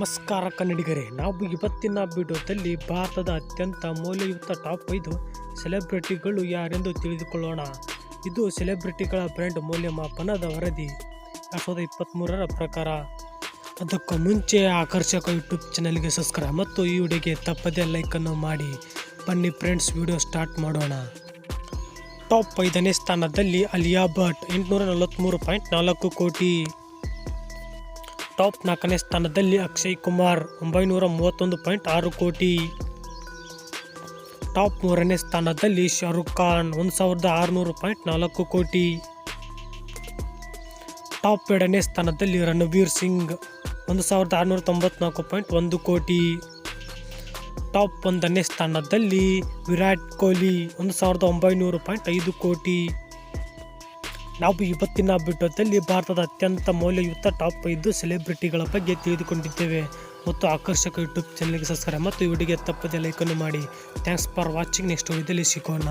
ನಮಸ್ಕಾರ ಕನ್ನಡಿಗರೇ, ನಾವು ಇವತ್ತಿನ ವಿಡಿಯೋದಲ್ಲಿ ಭಾರತದ ಅತ್ಯಂತ ಮೌಲ್ಯಯುತ ಟಾಪ್ ಐದು ಸೆಲೆಬ್ರಿಟಿಗಳು ಯಾರೆಂದು ತಿಳಿದುಕೊಳ್ಳೋಣ. ಇದು ಸೆಲೆಬ್ರಿಟಿಗಳ ಬ್ರ್ಯಾಂಡ್ ಮೌಲ್ಯಮಾಪನದ ವರದಿ, ಎರಡು ಸಾವಿರದ ಇಪ್ಪತ್ತ್ಮೂರರ ಪ್ರಕಾರ. ಅದಕ್ಕೂ ಮುಂಚೆ ಆಕರ್ಷಕ ಯೂಟ್ಯೂಬ್ ಚಾನಲ್ಗೆ ಸಬ್ಸ್ಕ್ರೈಬ್ ಮತ್ತು ಈ ವಿಡಿಯೋಗೆ ತಪ್ಪದೇ ಲೈಕನ್ನು ಮಾಡಿ. ಬನ್ನಿ ಫ್ರೆಂಡ್ಸ್, ವಿಡಿಯೋ ಸ್ಟಾರ್ಟ್ ಮಾಡೋಣ. ಟಾಪ್ ಐದನೇ ಸ್ಥಾನದಲ್ಲಿ ಅಲಿಯಾ ಭಟ್ ಎಂಟುನೂರ ನಲವತ್ತ್ಮೂರು ಪಾಯಿಂಟ್ ನಾಲ್ಕು ಕೋಟಿ. ಟಾಪ್ ನಾಲ್ಕನೇ ಸ್ಥಾನದಲ್ಲಿ ಅಕ್ಷಯ್ ಕುಮಾರ್ ಒಂಬೈನೂರ ಮೂವತ್ತೊಂದು ಪಾಯಿಂಟ್ ಆರು ಕೋಟಿ. ಟಾಪ್ ಮೂರನೇ ಸ್ಥಾನದಲ್ಲಿ ಶಾರುಖ್ ಖಾನ್ ಒಂದು ಸಾವಿರದ ಆರುನೂರು ಪಾಯಿಂಟ್ ನಾಲ್ಕು ಕೋಟಿ. ಟಾಪ್ ಎರಡನೇ ಸ್ಥಾನದಲ್ಲಿ ರಣವೀರ್ ಸಿಂಗ್ ಒಂದು ಸಾವಿರದ ಆರುನೂರ ತೊಂಬತ್ನಾಲ್ಕು ಪಾಯಿಂಟ್ ಒಂದು ಕೋಟಿ. ಟಾಪ್ ಒಂದನೇ ಸ್ಥಾನದಲ್ಲಿ ವಿರಾಟ್ ಕೊಹ್ಲಿ ಒಂದು ಸಾವಿರದ ಒಂಬೈನೂರು ಪಾಯಿಂಟ್ ಐದು ಕೋಟಿ. ನಾವು ಇವತ್ತಿನ ವಿಡಿಯೋದಲ್ಲಿ ಭಾರತದ ಅತ್ಯಂತ ಮೌಲ್ಯಯುತ ಟಾಪ್ ಐದು ಸೆಲೆಬ್ರಿಟಿಗಳ ಬಗ್ಗೆ ತಿಳಿದುಕೊಂಡಿದ್ದೇವೆ. ಮತ್ತು ಆಕರ್ಷಕ ಯೂಟ್ಯೂಬ್ ಚಾನಲ್ಗೆ ಸಬ್ಸ್ಕ್ರೈಬ್ ಮತ್ತು ಈ ವಿಡಿಯೋಗೆ ತಪ್ಪದೆ ಲೈಕನ್ನು ಮಾಡಿ. Thanks for watching. ನೆಕ್ಸ್ಟ್ ವಿಡಿಯೋದಲ್ಲಿ ಸಿಗೋಣ.